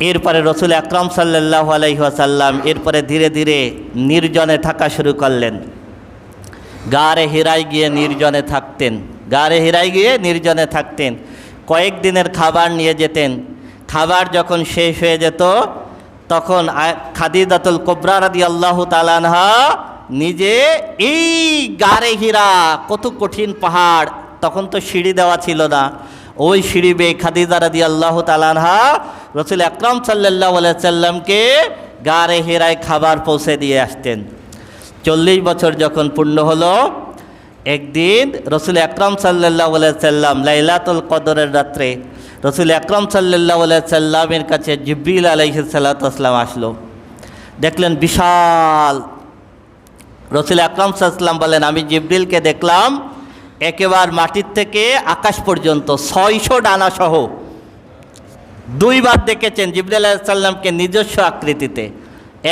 এরপরে রসুল আকরম সাল্লাহ আলহিহাসাল্লাম এরপরে ধীরে ধীরে নির্জনে থাকা শুরু করলেন। গাড়ে হিরায় গিয়ে নির্জনে থাকতেন। গাড়ে হিরায় গিয়ে নির্জনে থাকতেন। কয়েকদিনের খাবার নিয়ে যেতেন। খাবার যখন শেষ হয়ে যেত, তখন খাদিদাতুল কোবরা রাদি আল্লাহ তালানহা নিজে এই গাড়ে হীরা, কত কঠিন পাহাড়, তখন তো সিঁড়ি দেওয়া ছিল না। ওই সিঁড়ি বেয়ে খাদিজা রাদি আল্লাহ তালানহা রসুল আকরম সাল্লাহ সাল্লামকে গাড়ে হেরায় খাবার পৌঁছে দিয়ে আসতেন। চল্লিশ বছর যখন পূর্ণ হলো, একদিন রসুল আকরম সাল্লাহ সাল্লাম লাইলাতুল কদরের রাত্রে রসুল আকরম সাল্লাহ সাল্লামের কাছে জিব্রিল আলহি সাল্লাতাম আসলো। দেখলেন বিশাল। রসুল আকরম সাল্লাম বলেন, আমি জিব্রিলকে দেখলাম একেবার মাটির থেকে আকাশ পর্যন্ত ছয়শো ডানা সহ দুইবার দেখেছেন জিবরাল সাল্লামকে নিজস্ব আকৃতিতে।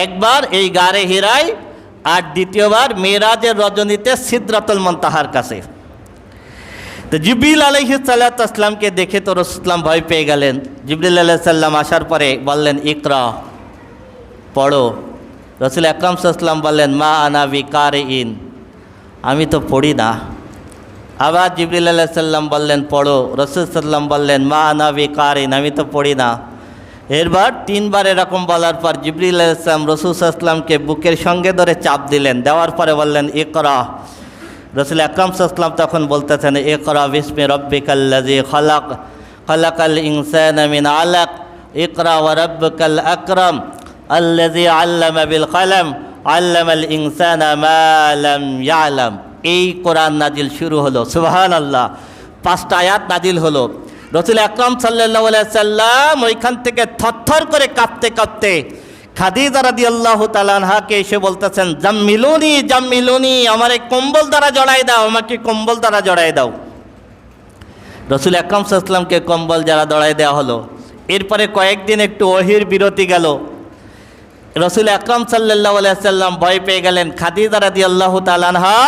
একবার এই গাড়ে হিরায় আর দ্বিতীয়বার মেয়েরাজের রজনীতে সিদ্রাতুল মন্তাহার কাছে। তো জিবরিল আলহি সাল্লাতামকে দেখে তো রসুলাম ভয় পেয়ে গেলেন। জিবরিল আলাহ সাল্লাম আসার পরে বললেন, ইকরা, পড়ো। রসুল আকরাম সাল্লাম বললেন, মা আনা বিকার ইন আমি তো পড়ি না। আবার জিবরিল সাল্লাম বললেন, পড়ো। রসুল সাল্লাম বললেন, মা আনা বিকারিন আমি তো পড়ি না। এরবার তিনবার এরকম বলার পর জিবরিল রসুল সাল্লামকে বুকের সঙ্গে ধরে চাপ দিলেন। দেওয়ার পরে বললেন এ করা রসুল আকরাম সাল্লাম তখন বলতেছেন, ইকরা বিস্মি রব্বিকাল্লাজি খলাক, খলাকাল ইনসান মিন আলাক, ইকরা ওয়া রব্বুকাল আকরাম আল্লাজি আল্লামা বিল কলম, আল্লামাল ইনসানা মা লাম ইয়ালাম। এই কোরআন নাজিল শুরু হলো সুবহান আল্লাহ পাঁচটা আয়াত নাজিল হলো। রসুল আকরম সাল্লাহ সাল্লাম ওইখান থেকে থরথর করে কাঁপতে কাঁপতে খাদিজা রাদি আল্লাহ তালানহাকে এসে বলতেছেন, জাম্মিলুনি জাম্মিলুনি, আমার এই কম্বল দ্বারা জড়াই দাও, আমাকে কম্বল দ্বারা জড়াই দাও। রসুল আকরম সাল্লামকে কম্বল যারা দড়াই দেওয়া হলো, এরপরে কয়েকদিন একটু অহির বিরতি গেল। রসুল আকরম সাল্লাহ সাল্লাম ভয় পেয়ে গেলেন। খাদিজা রাদি আল্লাহ তালানহা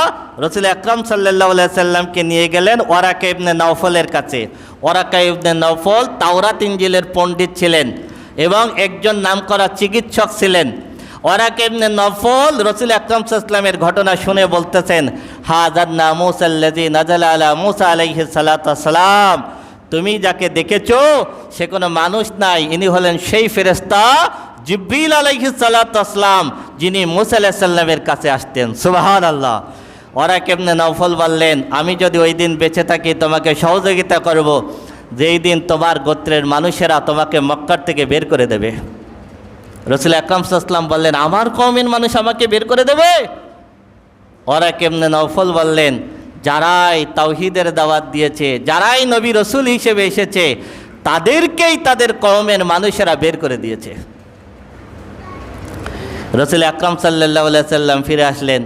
রসুল আকরম সাল্লাহ সাল্লামকে নিয়ে গেলেন ওরাকা ইবনে নওফলের কাছে। ওরাকা ইবনে নওফল তাওরাত ইঞ্জিলের পণ্ডিত ছিলেন এবং একজন নামকরা চিকিৎসক ছিলেন। ওরাকা ইবনে নফল রসুল আকরম সাল্লামের ঘটনা শুনে বলতেছেন, হাজার মুসাল্লাজি নাজাল আলা মুসা আলাইহি সালাম তুমি যাকে দেখেছ, সে কোনো মানুষ নাই। ইনি হলেন সেই ফেরেস্তা জিব্রিল আলাইহি সালাতাম যিনি মুসা কাছে আসতেন। সুবাহান আল্লাহ ওরা কেমনে নফল বললেন, আমি যদি ওই দিন বেঁচে থাকি, তোমাকে সহযোগিতা করব। যেই দিন তোমার গোত্রের মানুষেরা তোমাকে মক্কার থেকে বের করে দেবে। রসুল আকরাম সাল্লাম বললেন, আমার কমের মানুষ আমাকে বের করে দেবে? ওরা কেমনে নফল বললেন, যারাই তাওহিদের দাওয়াত দিয়েছে, যারাই নবী রসুল হিসেবে এসেছে, তাদেরকেই তাদের কমের মানুষেরা বের করে দিয়েছে। রসুল আকরাম সাল্লাহ সাল্লাম ফিরে আসলেন।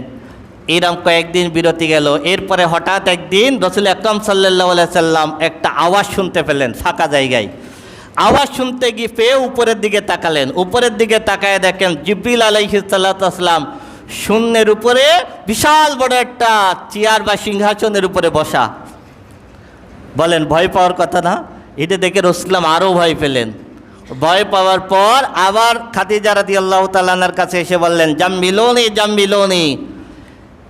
এরম কয়েকদিন বিরতি গেল, এরপরে হঠাৎ একদিন রসুল আকরাম সাল্লাহ সাল্লাম একটা আওয়াজ শুনতে পেলেন ফাঁকা জায়গায়। আওয়াজ শুনতে গিয়ে পেয়ে উপরের দিকে তাকালেন। উপরের দিকে তাকায় দেখেন জিব্রিল আলহিসাল্লাম শূন্যের উপরে বিশাল বড় একটা চেয়ার বা সিংহাসনের উপরে বসা। বলেন, ভয় পাওয়ার কথা না? এটা দেখে রসুলাম আরও ভয় পেলেন। ভয় পাওয়ার পর আবার খাদিজা রাদি আল্লাহ তালানার কাছে এসে বললেন, জাম্মিলোনি জাম্মিলোনি।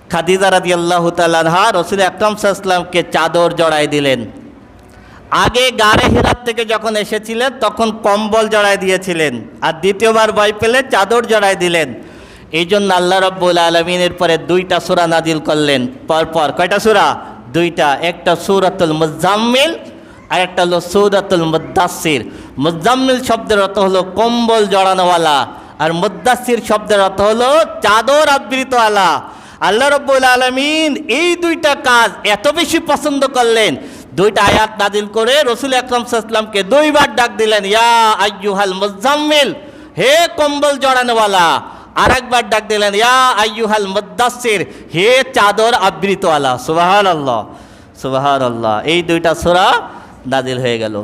খাদিজা রাদি আল্লাহ তালানহা রসুল আকরম সাল্লামকে চাদর জড়াই দিলেন। আগে গাড়ে হেরাত থেকে যখন এসেছিলেন, তখন কম্বল জড়াই দিয়েছিলেন। আর দ্বিতীয়বার ভয় পেলে চাদর জড়াই দিলেন। এই জন্য আল্লাহ রব্বুল আলমিনের পরে দুইটা সুরা নাজিল করলেন। পরপর কয়টা সুরা? দুইটা। একটা সুরাতুল মুজাম্মিল আর একটা হলো সৌদাতুল মুদাসির মুজাম্মিল শব্দের অর্থ হলো কম্বল জড়ানোওয়ালা। আর মুদাসির শব্দের অর্থ হলো চাদর আবৃতওয়ালা। আল্লাহ রব্বুল আলমিন এই দুইটা কাজ এত বেশি পছন্দ করলেন। দুইটা আয়াত নাজিল করে রসুল আকরম সাল্লামকে দুইবার ডাক দিলেন, ইয়া আইয়ুহাল মুজাম্মিল হে কম্বল জড়ানোওয়ালা। আর একবার ডাক দিলেন, ইয়া আইয়ুহাল মুদাসির হে চাদর আবৃতওয়ালা। সুবাহান আল্লাহ সুবাহান আল্লাহ এই দুইটা সোরা নাজিল হয়ে গেল।